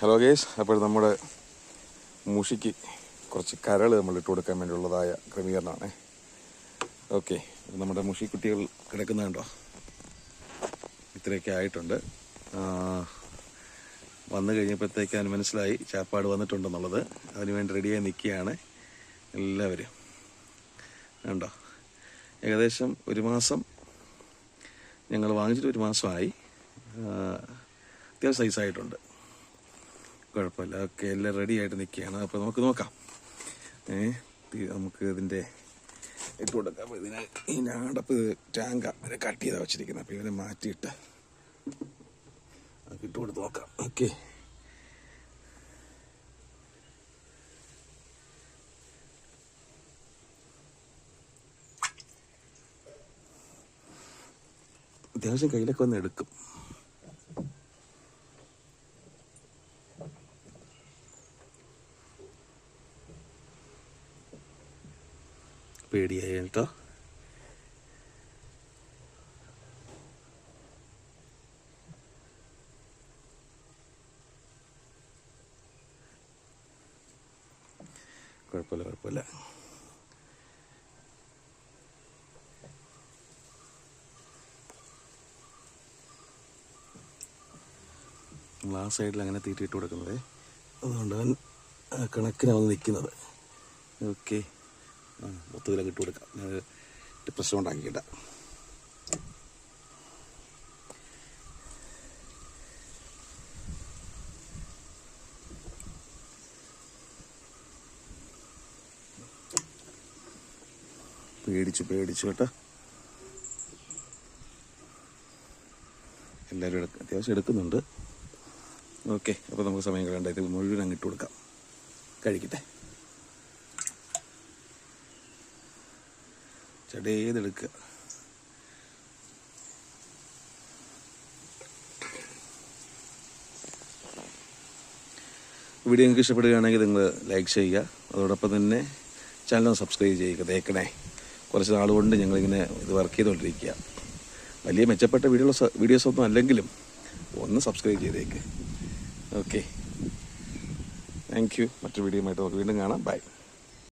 Hello guys അപ്പോൾ നമ്മുടെ മുഷിക്ക് കുറച്ച് കരൾ നമ്മൾ ഇട്ട് കൊടുക്കാൻ വേണ്ടിയുള്ളതായ ക്രമീകരണമാണ്. ഓക്കെ നമ്മുടെ മുഷി കുട്ടികൾ കിടക്കുന്നുണ്ടോ? ഇത്രയൊക്കെ ആയിട്ടുണ്ട്. വന്നു കഴിഞ്ഞപ്പോഴത്തേക്ക് അതിന് മനസ്സിലായി ചാപ്പാട് വന്നിട്ടുണ്ടെന്നുള്ളത്. അതിനുവേണ്ടി റെഡിയായി നിൽക്കുകയാണ് എല്ലാവരും. ഉണ്ടോ ഏകദേശം ഒരു മാസം ഞങ്ങൾ വാങ്ങിച്ചിട്ട് ഒരു മാസമായി. അത്യാവശ്യം സൈസായിട്ടുണ്ട് കുഴപ്പമില്ല. ഓക്കെ എല്ലാം റെഡി ആയിട്ട് നിൽക്കുകയാണ്. അപ്പോൾ നമുക്ക് നോക്കാം. ഏ നമുക്ക് ഇതിന്റെ ഇട്ട് കൊടുക്കാം. ഇതിന് ഈ അടപ്പ് ടാങ്ക ഇവരെ കട്ട് ചെയ്താൽ വെച്ചിരിക്കുന്നത്. അപ്പോൾ ഇവരെ മാറ്റിയിട്ട് ഇട്ട് കൊടുത്ത് നോക്കാം. ഓക്കെ. അത്യാവശ്യം കയ്യിലൊക്കെ വന്ന് എടുക്കും. പേടിയായി കേട്ടോ കുഴപ്പമില്ല കുഴപ്പമില്ല. ആ സൈഡിൽ അങ്ങനെ തീറ്റിയിട്ട് കൊടുക്കുന്നത്. അതുകൊണ്ട് അവൻ ആ കണക്കിനാണ് നിൽക്കുന്നത്. ഓക്കെ. മൊത്തത്തിലൊക്കെ ഇട്ട് കൊടുക്കാം. പ്രശ്നം ഉണ്ടാക്കിയിട്ട. പേടിച്ചു പേടിച്ചു കേട്ടോ. എല്ലാവരും എടുക്ക അത്യാവശ്യം എടുക്കുന്നുണ്ട്. ഓക്കെ അപ്പോൾ നമുക്ക് സമയം കളയണ്ട. ഇത് മുഴുവൻ അങ്ങിട്ട് കൊടുക്കാം. കഴിക്കട്ടെ. ചടേതെടുക്കുക. വീഡിയോ നിങ്ങൾക്ക് ഇഷ്ടപ്പെടുകയാണെങ്കിൽ നിങ്ങൾ ലൈക്ക് ചെയ്യുക. അതോടൊപ്പം തന്നെ ചാനൽ സബ്സ്ക്രൈബ് ചെയ്യുക. തേക്കണേ കുറച്ച് നാൾ കൊണ്ട് ഞങ്ങളിങ്ങനെ ഇത് വർക്ക് ചെയ്തുകൊണ്ടിരിക്കുക. വലിയ മെച്ചപ്പെട്ട വീഡിയോ വീഡിയോസ് ഒന്നും അല്ലെങ്കിലും ഒന്ന് സബ്സ്ക്രൈബ് ചെയ്തേക്ക്. ഓക്കെ താങ്ക് യു മറ്റൊരു വീഡിയോ ആയിട്ട് നമുക്ക് വീണ്ടും കാണാം. ബൈ